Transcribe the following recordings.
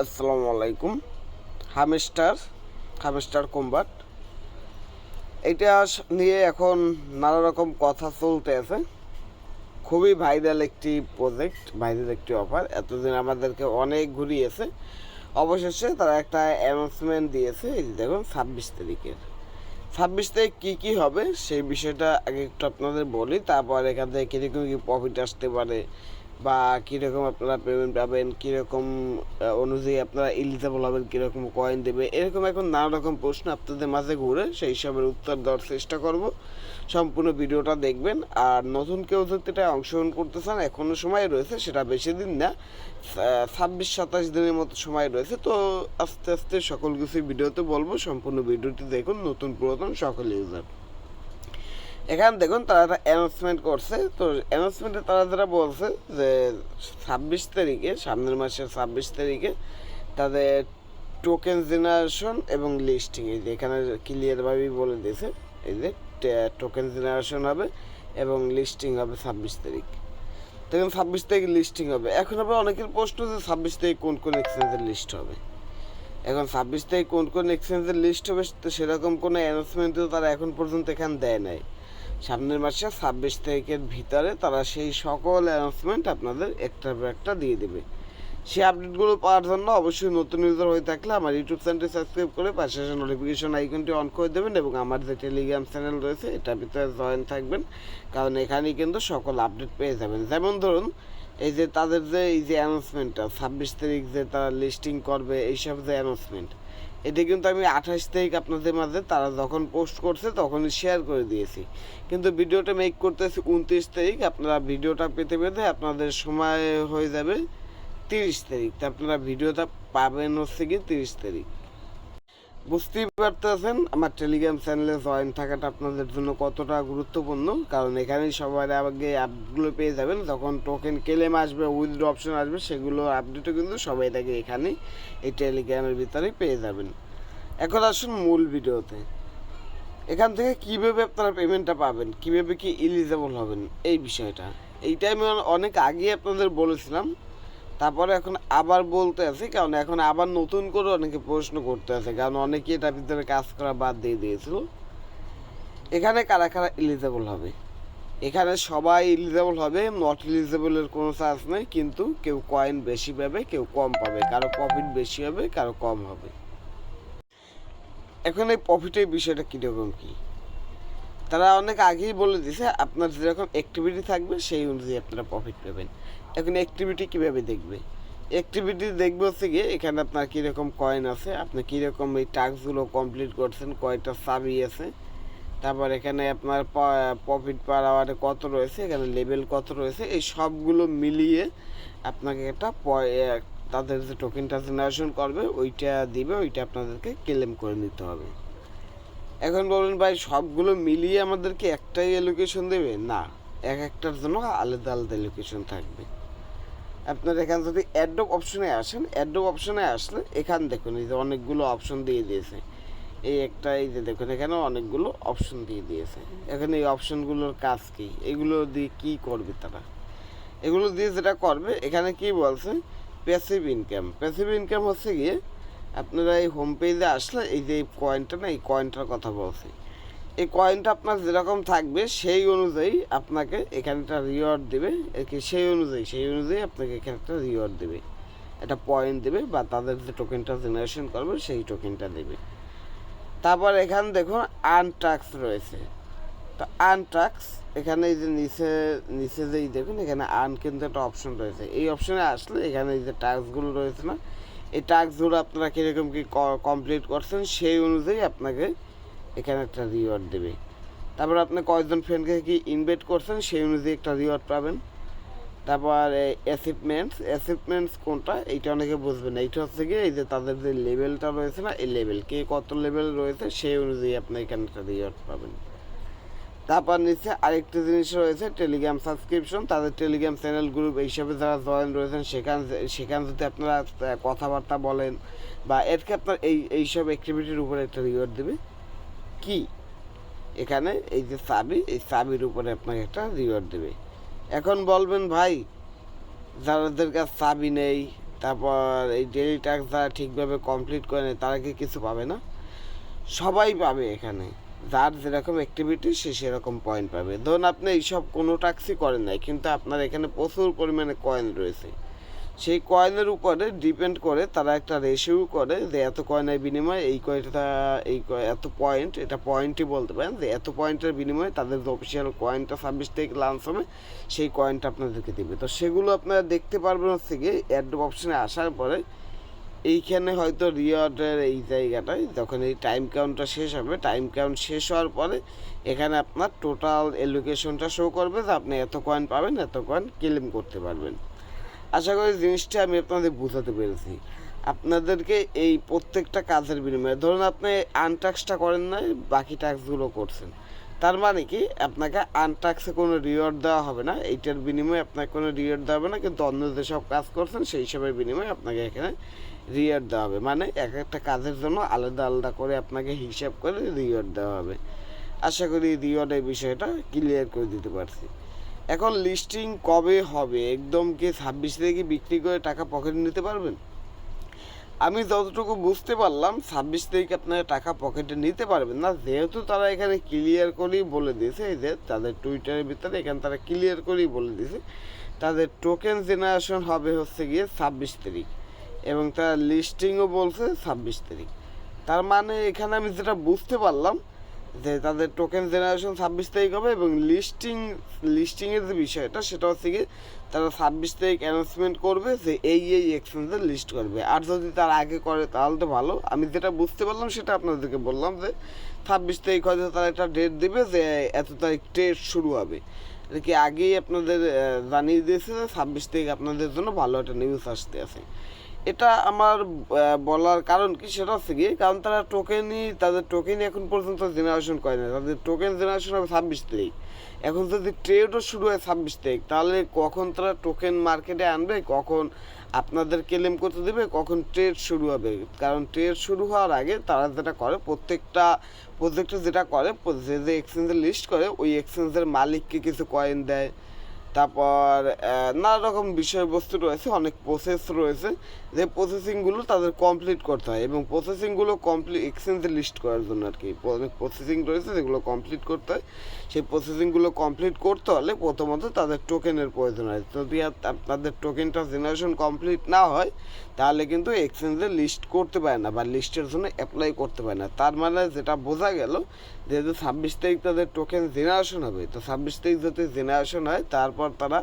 আসসালামু আলাইকুম। Hamster Hamster combat এটা নিয়ে এখন নানা রকম কথা চলতে আছে। খুবই ভাইরাল একটি প্রজেক্ট ভাইরাল একটি অফার এতদিন আমাদেরকে অনেক ঘুরিয়েছে। অবশেষে তারা একটা অ্যানাউন্সমেন্ট দিয়েছে, এই দেখুন, ছাব্বিশ তারিখের। ছাব্বিশ তারিখ কী কী হবে, সেই বিষয়টা আগে একটু আপনাদের বলি। তারপর এখান থেকে কীরকম কী প্রফিট আসতে পারে বা কীরকম আপনারা পেমেন্ট পাবেন, কীরকম অনুযায়ী আপনারা এলিজেবল হবেন, কীরকম কয়েন দেবে, এরকম এখন নানা রকম প্রশ্ন আপনাদের মাঝে ঘুরে সেই সবের উত্তর দেওয়ার চেষ্টা করব। সম্পূর্ণ ভিডিওটা দেখবেন, আর নতুন কেউ যদি এটা অংশগ্রহণ করতে চান এখনও সময় রয়েছে, সেটা বেশি দিন না ছাব্বিশ, সাতাশ দিনের মতো সময় রয়েছে, তো আস্তে আস্তে সকল কিছু ভিডিওতে বলব, সম্পূর্ণ ভিডিওটি দেখুন, নতুন পুরাতন সকল ইউজার এখানে দেখুন তারা একটা অ্যানাউন্সমেন্ট করছে। তো অ্যানাউন্সমেন্টে তারা যারা বলছে যে ছাব্বিশ তারিখে, সামনের মাসের ছাব্বিশ তারিখে তাদের টোকেন জেনারেশন এবং লিস্টিং এই যে এখানে ক্লিয়ারভাবেই বলে দিয়েছে, এই যে টোকেন জেনারেশন হবে এবং লিস্টিং হবে ছাব্বিশ তারিখ। দেখুন ছাব্বিশ তারিখ লিস্টিং হবে। এখন আবার অনেকের প্রশ্ন যে ছাব্বিশ তারিখ কোন কোন এক্সচেঞ্জের লিস্ট হবে? এখন ছাব্বিশ তারিখ কোন কোন এক্সচেঞ্জের লিস্ট হবে তো সেরকম কোনো অ্যানাউন্সমেন্টও তারা এখন পর্যন্ত এখানে দেয় নাই। সামনের মাসে ছাব্বিশ তারিখের ভিতরে তারা সেই সকল অ্যানাউন্সমেন্ট আপনাদের একটা একটা দিয়ে দেবে। সেই আপডেটগুলো পাওয়ার জন্য অবশ্যই নতুন ইউজার হয়ে থাকলে আমার ইউটিউব চ্যানেলটি সাবস্ক্রাইব করে পাশে নোটিফিকেশন আইকনটি অন করে দেবেন এবং আমার যে টেলিগ্রাম চ্যানেল রয়েছে, এটার ভিতরে জয়েন থাকবেন। কারণ এখানেই কিন্তু সকল আপডেট পেয়ে যাবেন। যেমন ধরুন এই যে তাদের যে এই যে অ্যানাউন্সমেন্টটা ছাব্বিশ তারিখ যে তারা লিস্টিং করবে, এইসব যে অ্যানাউন্সমেন্ট এটা কিন্তু আমি আঠাশ তারিখ আপনাদের মাঝে তারা যখন পোস্ট করছে তখনই শেয়ার করে দিয়েছি। কিন্তু ভিডিওটা মেক করতেছি উনত্রিশ তারিখ, আপনারা ভিডিওটা পেতে পেতে আপনাদের সময় হয়ে যাবে তিরিশ তারিখ। তা আপনারা ভিডিওটা পাবেন হচ্ছে কি তিরিশ তারিখ। বুঝতেই পারতেছেন, আমার টেলিগ্রাম চ্যানেলে জয়েন থাকাটা আপনাদের জন্য কতটা গুরুত্বপূর্ণ। কারণ এখানেই সবার আগে অ্যাপগুলো পেয়ে যাবেন, যখন টোকেন ক্লেম আসবে উইথড্র অপশন আসবে, সেগুলো আপডেটও কিন্তু সবাই থাকে এখানে এই টেলিগ্রামের ভিতরেই পেয়ে যাবেন। এখন আসুন মূল ভিডিওতে। এখান থেকে কীভাবে আপনারা পেমেন্টটা পাবেন, কীভাবে কি ইলিজেবল হবেন, এই বিষয়টা। এইটা আমি অনেক আগেই আপনাদের বলেছিলাম তারপরে এখন আবার বলতে আছে, কারণ এখন আবার নতুন করে অনেকে প্রশ্ন করতে আছে, কারণ অনেকে এটার ভিতরে কাজ করা বাদ দিয়ে দিয়েছিল। এখানে কারা কারা এলিজেবল হবে? এখানে সবাই এলিজেবল হবে নট এলিজেবলের কোনো চান্স নেই, কিন্তু কেউ কয়েন বেশি পাবে, কেউ কম পাবে, কারও প্রফিট বেশি হবে, কারও কম হবে। এখন এই প্রফিটের বিষয়টা কীরকম কী? তারা অনেক আগেই বলে দিছে, আপনার যেরকম অ্যাক্টিভিটি থাকবে, সেই অনুযায়ী আপনারা প্রফিট পাবেন। এখন অ্যাক্টিভিটি কীভাবে দেখবে? অ্যাক্টিভিটি দেখবে হচ্ছে গিয়ে, এখানে আপনার কীরকম কয়েন আছে, আপনি কীরকম এই টাস্কগুলো কমপ্লিট করছেন, কয়টা সাবি আছে, তারপর এখানে আপনার প্রফিট পার আওয়ারে কত রয়েছে, এখানে লেভেল কত রয়েছে, এই সবগুলো মিলিয়ে আপনাকে একটা তাদের যে টোকেনটা জেনারেশন করবে, ওইটা দিবে, ওইটা আপনাদেরকে ক্লেম করে নিতে হবে। এখন বলুন ভাই, সবগুলো মিলিয়ে আমাদেরকে একটাই এলোকেশন দেবে? না, এক একটার জন্য আলাদা আলাদা এলোকেশন থাকবে। আপনার এখান যদি অ্যাডপ অপশনে আসেন অ্যাডপ অপশনে আসলে এখান দেখুন, এই যে অনেকগুলো অপশন দিয়ে দিয়েছে। এই একটা, এই যে দেখুন এখানে অনেকগুলো অপশন দিয়ে দিয়েছে। এখানে এই অপশনগুলোর কাজ কী? এগুলো দিয়ে কি করবে তারা? এগুলো দিয়ে যেটা করবে, এখানে কি বলছে? প্যাসিভ ইনকাম প্যাসিভ ইনকাম হচ্ছে গিয়ে আপনারা এই হোম পেজে আসলে এই যে কয়েনটা না, এই কয়েনটার কথা বলছি। এই কয়েনটা আপনার যেরকম থাকবে, সেই অনুযায়ী আপনাকে এখানে একটা রিওয়ার্ড দেবে। সেই অনুযায়ী সেই অনুযায়ী আপনাকে এখানে একটা রিওয়ার্ড দেবে। একটা পয়েন্ট দেবে বা তাদের যে টোকেনটা জেনারেশন করবে, সেই টোকেনটা দেবে। তারপর এখানে দেখুন আনটাক্স রয়েছে। তো আনটাক্স এখানে এই যে নিচে নিচে যেই দেখুন, এখানে আন কিন্তু একটা অপশন রয়েছে। এই অপশনে আসলে এখানে এই যে টাস্কগুলো রয়েছে না এই টাস্কগুলো আপনারা কীরকম কী কমপ্লিট করছেন, সেই অনুযায়ী আপনাকে এখানে একটা রিওয়ার্ড দেবে। তারপর আপনি কয়েকজন ফ্রেন্ডকে কি ইনভাইট করছেন, সেই অনুযায়ী একটা রিওয়ার্ড পাবেন। তারপর অ্যাচিভমেন্টস অ্যাচিভমেন্টস কোনটা, এইটা অনেকে বুঝবেন এইটা হচ্ছে কি এই যে তাদের যে লেভেলটা রয়েছে না, এই লেভেল কে কত লেভেল রয়েছে, সেই অনুযায়ী আপনি এখানে একটা রিওয়ার্ড পাবেন। তারপর নিচে আরেকটা জিনিস রয়েছে টেলিগ্রাম সাবস্ক্রিপশন তাদের টেলিগ্রাম চ্যানেল গ্রুপ এইসবে যারা জয়েন রয়েছেন, সেখান সেখান যদি আপনারা কথাবার্তা বলেন বা এরকে আপনার এই এইসব অ্যাক্টিভিটির উপরে একটা রিওয়ার্ড দেবে? কি? এখানে এই যে চাবি, এই চাবির উপরে আপনাকে একটা রিওয়ার্ড দেবে। এখন বলবেন, ভাই, যাদের কাছে চাবি নেই, তারপর এই ডেলি ট্যাক্স যারা ঠিকভাবে কমপ্লিট করে নেয়, তারা কি কিছু পাবে না? সবাই পাবে এখানে। যার যেরকম অ্যাক্টিভিটি সে সেরকম পয়েন্ট পাবে। ধরুন আপনি এইসব কোনো ট্যাক্সই করেন নাই, কিন্তু আপনার এখানে প্রচুর পরিমাণে কয়েন রয়েছে। সেই কয়েনের উপরে ডিপেন্ড করে তারা একটা রেশিও করে যে এত কয়েনের বিনিময়ে এই কয়টা এই এত পয়েন্ট এটা পয়েন্টই বলতে পারেন যে এত পয়েন্টের বিনিময়ে তাদের যে অফিসিয়াল কয়েনটা ছাব্বিশ থেকে লাঞ্চ হবে, সেই কয়েনটা আপনাদেরকে দেবে। তো সেগুলো আপনারা দেখতে পারবেন হচ্ছে গিয়ে অ্যাড অপশনে আসার পরে এইখানে হয়তো রিওয়ার্ডের এই জায়গাটায় যখন এই টাইম কাউন্টটা শেষ হবে টাইম কাউন্ট শেষ হওয়ার পরে এখানে আপনার টোটাল এলোকেশনটা শো করবে যে আপনি এত কয়েন পাবেন, এত কয়েন ক্লেম করতে পারবেন। আশা করি জিনিসটা আমি আপনাদের বোঝাতে পেরেছি। আপনাদেরকে এই প্রত্যেকটা কাজের বিনিময়ে, ধরুন আপনি আনটাক্সটা করেন না বাকি ট্যাক্সগুলো করছেন। তার মানে কি? আপনাকে আনটাক্সে কোনো রিওয়ার্ড দেওয়া হবে না, এইটার বিনিময়ে আপনাকে কোনো রিওয়ার্ড দেওয়া হবে না, কিন্তু অন্য যেসব কাজ করছেন, সেই সবের বিনিময়ে আপনাকে এখানে রিওয়ার্ড দেওয়া হবে। মানে এক একটা কাজের জন্য আলাদা আলাদা করে আপনাকে হিসাব করে রিওয়ার্ড দেওয়া হবে। আশা করি রিওয়ার্ডের বিষয়টা ক্লিয়ার করে দিতে পারছি। এখন লিস্টিং কবে হবে? একদম কি ছাব্বিশ তারিখে বিক্রি করে টাকা পকেটে নিতে পারবেন? আমি যতটুকু বুঝতে পারলাম, ছাব্বিশ তারিখ আপনারা টাকা পকেটে নিতে পারবেন না। যেহেতু তারা এখানে ক্লিয়ার করেই বলে দিয়েছে, এই যে তাদের টুইটারের ভিতরে এখানে তারা ক্লিয়ার করেই বলে দিয়েছে। তাদের টোকেন জেনারেশন হবে হচ্ছে গিয়ে ছাব্বিশ তারিখ এবং তারা লিস্টিংও বলছে ছাব্বিশ তারিখ। তার মানে এখানে আমি যেটা বুঝতে পারলাম যে তাদের টোকেন জেনারেশন ছাব্বিশ তারিখ হবে এবং লিস্টিং লিস্টিংয়ের যে বিষয়টা সেটা হচ্ছে কি তারা ছাব্বিশ তারিখ অ্যানাউন্সমেন্ট করবে যে এই এই এক্সচেঞ্জে লিস্ট করবে। আর যদি তার আগে করে তাহলে তো ভালো। আমি যেটা বুঝতে পারলাম সেটা আপনাদেরকে বললাম যে ছাব্বিশ তারিখ হয়তো তারা একটা ডেট দেবে যে এত তারিখ ট্রেড শুরু হবে। এটা কি আগেই আপনাদের জানিয়ে দিয়েছে যে ছাব্বিশ তারিখ আপনাদের জন্য ভালো একটা নিউজ আসতে আছে। এটা আমার বলার কারণ কি সেটা হচ্ছে কি কারণ তারা টোকেনই তাদের টোকেন এখন পর্যন্ত জেনারেশন করে না তাদের টোকেন জেনারেশন হবে ছাব্বিশ তারিখ। এখন যদি ট্রেডও শুরু হয় ছাব্বিশ তারিখ, তাহলে কখন তারা টোকেন মার্কেটে আনবে? কখন আপনাদের ক্লেম করতে দেবে? কখন ট্রেড শুরু হবে? কারণ ট্রেড শুরু হওয়ার আগে তারা যেটা করে, প্রত্যেকটা প্রত্যেকটা যেটা করে, যে যে এক্সচেঞ্জের লিস্ট করে, ওই এক্সচেঞ্জের মালিককে কিছু কয়েন দেয়। তারপর নানা রকম বিষয়বস্তু রয়েছে, অনেক প্রসেস রয়েছে। যে প্রসেসিংগুলো তাদের কমপ্লিট করতে হয় এবং প্রসেসিংগুলো কমপ্লিট এক্সচেঞ্জে লিস্ট করার জন্য আর কি অনেক প্রসেসিং রয়েছে যেগুলো কমপ্লিট করতে হয়। সেই প্রসেসিংগুলো কমপ্লিট করতে হলে প্রথমত তাদের টোকেনের প্রয়োজন হয়। যদি আপনাদের টোকেনটা জেনারেশন কমপ্লিট না হয় তাহলে কিন্তু এক্সচেঞ্জে লিস্ট করতে পারে না বা লিস্টের জন্য অ্যাপ্লাই করতে পারে না। তার মানে যেটা বোঝা গেল যেহেতু ছাব্বিশ তারিখ তাদের টোকেন জেনারেশন হবে। তো ছাব্বিশ তারিখ যদি জেনারেশন হয়, তারপর তারা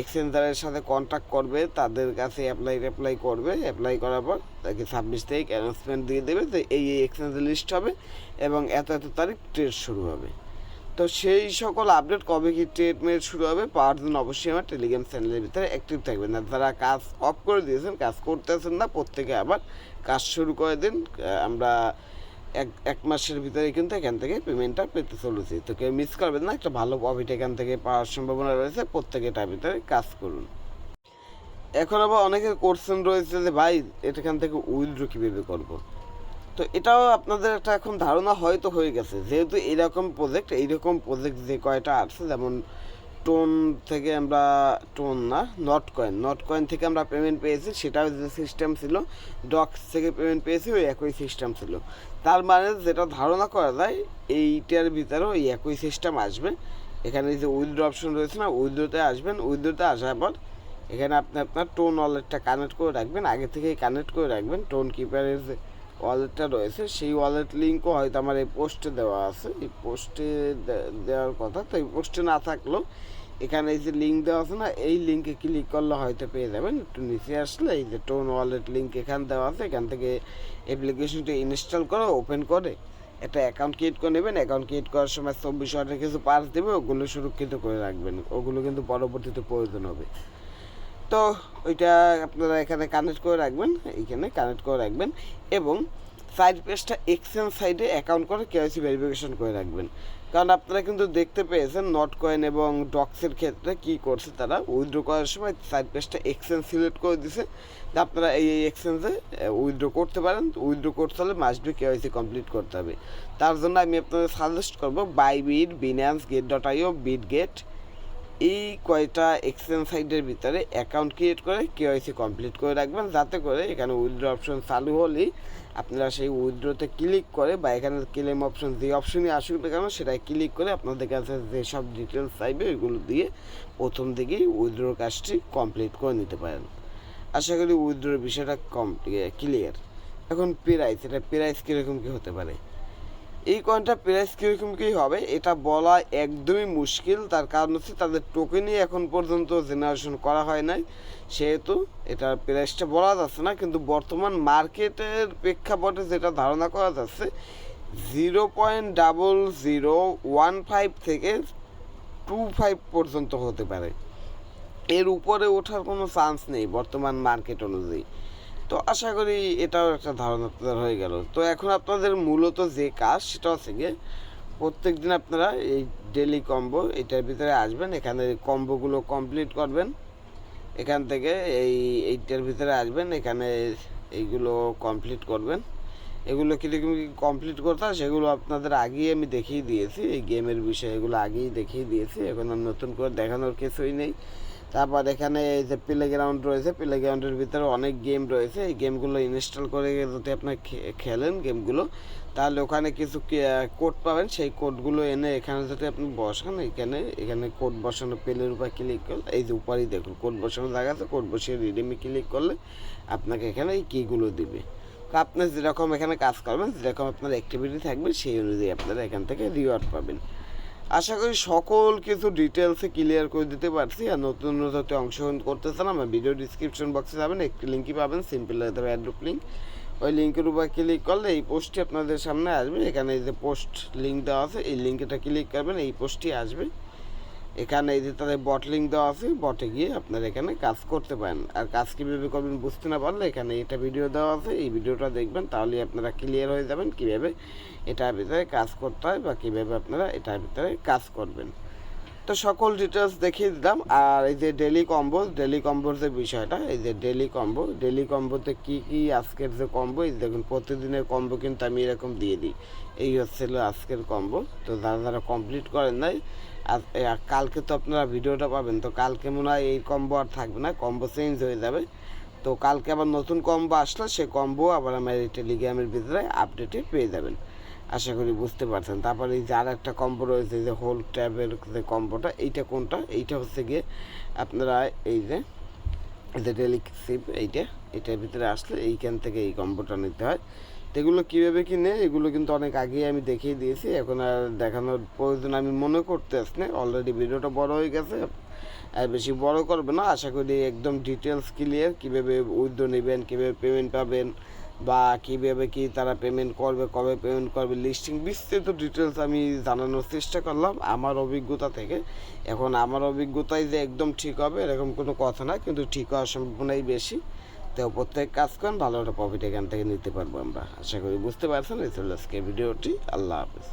এক্সচেঞ্জারের সাথে কন্ট্যাক্ট করবে, তাদের কাছে অ্যাপ্লাই অ্যাপ্লাই করবে। অ্যাপ্লাই করার পর তাকে ছাব্বিশ তারিখ অ্যানাউন্সমেন্ট দিয়ে দেবে যে এই এই এক্সচেঞ্জে লিস্ট হবে এবং এত এত তারিখ ট্রেড শুরু হবে। তো সেই সকল আপডেট কবে কি ট্রেড মেট শুরু হবে, পাওয়ার জন্য অবশ্যই আমার টেলিগ্রাম চ্যানেলের ভিতরে অ্যাক্টিভ থাকবেন। আর যারা কাজ অফ করে দিয়েছেন, কাজ করতেছেন না, প্রত্যেকে আবার কাজ শুরু করে দিন। আমরা এক এক মাসের ভিতরে কিন্তু এখান থেকে পেমেন্টটা পেতে চলেছি। তো কেউ মিস করবেন না, একটা ভালো প্রফিট এখান থেকে পাওয়ার সম্ভাবনা রয়েছে প্রত্যেকে এটার ভিতরে কাজ করুন। এখন আবার অনেকের কোশ্চেন রয়েছে যে, ভাই, এখান থেকে উইথড্র কীভাবে করব? তো এটাও আপনাদের একটা এখন ধারণা হয়তো হয়ে গেছে। যেহেতু এইরকম প্রজেক্ট এইরকম প্রজেক্ট যে কয়টা আছে, যেমন টোন থেকে আমরা, টোন না, নট কয়েন নট কয়েন থেকে আমরা পেমেন্ট পেয়েছি, সেটাও যে সিস্টেম ছিল ডক্স থেকে পেমেন্ট পেয়েছি, ওই একই সিস্টেম ছিল। তার মানে যেটা ধারণা করা যায়, এইটার ভিতরেও ওই একই সিস্টেম আসবে। এখানে যে উইথড্র অপশন রয়েছে না উইথড্রোতে আসবেন উইথড্রোতে আসার পর এখানে আপনি আপনার টোন ওয়ালেটটা কানেক্ট করে রাখবেন, আগে থেকেই কানেক্ট করে রাখবেন, টোন কিপারের যে ওয়ালেটটা রয়েছে, সেই ওয়ালেট লিঙ্কও হয়তো আমার এই পোস্টে দেওয়া আছে। এই পোস্টে দেওয়ার কথা, তো এই পোস্টে না থাকলেও এখানে এই যে লিঙ্ক দেওয়া আছে না, এই লিঙ্কে ক্লিক করলে হয়তো পেয়ে যাবেন। একটু নিচে আসলে এই যে টোন ওয়ালেট লিঙ্ক এখানে দেওয়া আছে, এখান থেকে অ্যাপ্লিকেশনটা ইনস্টল করে ওপেন করে, একটা অ্যাকাউন্ট ক্রিয়েট করে নেবেন। অ্যাকাউন্ট ক্রিয়েট করার সময় চব্বিশ ঘণ্টার কিছু পার্স দেবে, ওগুলো সুরক্ষিত করে রাখবেন। ওগুলো কিন্তু পরবর্তীতে প্রয়োজন হবে। তো ওইটা আপনারা এখানে কানেক্ট করে রাখবেন, এইখানে কানেক্ট করে রাখবেন এবং সাইড পেজটা এক্সচেঞ্জ সাইডে অ্যাকাউন্ট করে কেওয়াইসি ভেরিফিকেশন করে রাখবেন। কারণ আপনারা কিন্তু দেখতে পেয়েছেন নট কয়েন এবং ডক্সের ক্ষেত্রে কি করছে তারা। উইথড্র করার সময় সাইড পেজটা এক্সচেঞ্জ সিলেক্ট করে দিছে। আপনারা এই এই এক্সচেঞ্জে উইথড্র করতে পারেন। উইথড্র করতে হলে মাস্ট বি কেওয়াইসি কমপ্লিট করতে হবে। তার জন্য আমি আপনাদের সাজেস্ট করব by Bybit Binance Gate dot io Bitget এই কয়টা এক্সচেঞ্জ সাইটের ভিতরে অ্যাকাউন্ট ক্রিয়েট করে কেওয়াইসি কমপ্লিট করে রাখবেন, যাতে করে এখানে উইথড্র অপশন চালু হলেই আপনারা সেই উইথড্রোতে ক্লিক করে বা এখানে ক্লেম অপশন যে অপশনই আসুক না কেন সেটাই ক্লিক করে আপনাদের কাছে যেসব ডিটেলস চাইবে, ওইগুলো দিয়ে প্রথম দিকেই উইথড্রোর কাজটি কমপ্লিট করে নিতে পারেন। আশা করি উইথড্রোর বিষয়টা কম ক্লিয়ার এখন প্রাইস এটা প্রাইস কীরকম কী হতে পারে? এই কয়েনটা প্রাইস কীরকম কী হবে, এটা বলা একদমই মুশকিল। তার কারণ হচ্ছে তাদের টোকেনই এখন পর্যন্ত জেনারেশন করা হয় নাই। সেহেতু এটার প্রাইসটা বলা যাচ্ছে না, কিন্তু বর্তমান মার্কেটের প্রেক্ষাপটে যেটা ধারণা করা যাচ্ছে zero point double zero one five থেকে টু ফাইভ পর্যন্ত হতে পারে। এর উপরে ওঠার কোনো চান্স নেই বর্তমান মার্কেট অনুযায়ী। তো আশা করি এটাও একটা ধারণা আপনাদের হয়ে গেল। তো এখন আপনাদের মূলত যে কাজ, সেটা হচ্ছে গিয়ে প্রত্যেক দিন আপনারা এই ডেলি কম্বো এটার ভিতরে আসবেন, এখানে কম্বোগুলো কমপ্লিট করবেন। এখান থেকে এই এইটার ভিতরে আসবেন, এখানে এইগুলো কমপ্লিট করবেন। এগুলো কীরকম কী কমপ্লিট করতে হয় সেগুলো আপনাদের আগেই আমি দেখিয়ে দিয়েছি, এই গেমের বিষয়ে এগুলো আগেই দেখিয়ে দিয়েছি। এখন আর নতুন করে দেখানোর কিছুই নেই। তারপর এখানে এই যে প্লে গ্রাউন্ড রয়েছে প্লে গ্রাউন্ডের ভিতরে অনেক গেম রয়েছে। এই গেমগুলো ইনস্টল করে যদি আপনার খেলেন গেমগুলো তাহলে ওখানে কিছু কোড পাবেন। সেই কোডগুলো এনে এখানে যদি আপনি বসান, এখানে এখানে কোড বসানো পেলের উপর ক্লিক করলে, এই যে উপরেই দেখুন কোড বসানো জায়গা আছে কোড বসিয়ে রিডিমে ক্লিক করলে আপনাকে এখানে এই কিগুলো দিবে। তো আপনি যেরকম এখানে কাজ করবেন, যেরকম আপনার অ্যাক্টিভিটি থাকবে, সেই অনুযায়ী আপনারা এখান থেকে রিওয়ার্ড পাবেন। আশা করি সকল কিছু ডিটেলসে ক্লিয়ার করে দিতে পারছি আর নতুন নতুন অংশগ্রহণ করতে চান আমার ভিডিও ডিসক্রিপশন বক্সে যাবেন, একটি লিঙ্কই পাবেন সিম্পল দেবে অ্যাড্রুপ লিঙ্ক ওই লিঙ্কের উপর ক্লিক করলে এই পোস্টটি আপনাদের সামনে আসবে, এখানে যে পোস্ট লিঙ্ক দেওয়া আছে, এই লিঙ্কটা ক্লিক করবেন, এই পোস্টটি আসবে। এখানে এই যে তাদের বটলিং দেওয়া আছে বটে গিয়ে আপনারা এখানে কাজ করতে পারেন। আর কাজ কীভাবে করবেন বুঝতে না পারলে এখানে এটা ভিডিও দেওয়া আছে, এই ভিডিওটা দেখবেন তাহলে আপনারা ক্লিয়ার হয়ে যাবেন কীভাবে এটার ভিতরে কাজ করতে হয় বা কীভাবে আপনারা এটার ভিতরে কাজ করবেন। তো সকল ডিটেলস দেখিয়ে দিলাম। আর এই যে ডেলি কম্বো ডেলি কম্বোর যে বিষয়টা, এই যে ডেলি কম্বো ডেলি কম্বোতে কী কী আজকের যে কম্বো এই দেখুন, প্রতিদিনের কম্বো কিন্তু আমি এরকম দিয়ে দিই। এই হচ্ছিল আজকের কম্বো তো যারা যারা কমপ্লিট করেন নাই কালকে তো আপনারা ভিডিওটা পাবেন, তো কালকে মনে হয় এই কম্বো আর থাকবে না কম্বো চেঞ্জ হয়ে যাবে। তো কালকে আবার নতুন কম্বো আসলে সে কম্বো আবার আমার এই টেলিগ্রামের ভিতরে আপডেটে পেয়ে যাবেন। আশা করি বুঝতে পারছেন। তারপর এই যে আর একটা কম্বো রয়েছে যে হোল ট্যাবের যে কম্বোটা এইটা কোনটা? এইটা হচ্ছে গিয়ে আপনারা এই যে যে ডেলি সিপ এইটা, এটার ভিতরে আসলে এইখান থেকে এই কম্বোটা নিতে হয়। এগুলো কীভাবে কিনে এগুলো কিন্তু অনেক আগেই আমি দেখিয়ে দিয়েছি, এখন আর দেখানোর প্রয়োজন আমি মনে করতে আসছি না অলরেডি ভিডিওটা বড় হয়ে গেছে, আর বেশি বড় করবে না, আশা করি একদম ডিটেলস ক্লিয়ার কীভাবে উইথড্র নেবেন, কীভাবে পেমেন্ট পাবেন, বা কীভাবে কি তারা পেমেন্ট করবে, কবে পেমেন্ট করবে লিস্টিং বিস্তৃত ডিটেলস আমি জানানোর চেষ্টা করলাম, আমার অভিজ্ঞতা থেকে। এখন আমার অভিজ্ঞতাই যে একদম ঠিক হবে, এরকম কোনো কথা না, কিন্তু ঠিক হওয়ার সম্ভাবনাই বেশি। তো প্রত্যেক কাজ করেন, ভালো একটা প্রফিট এখান থেকে নিতে পারব আমরা। আশা করি বুঝতে পারছেন, এই চলে আজকে ভিডিওটি। আল্লাহ হাফিজ।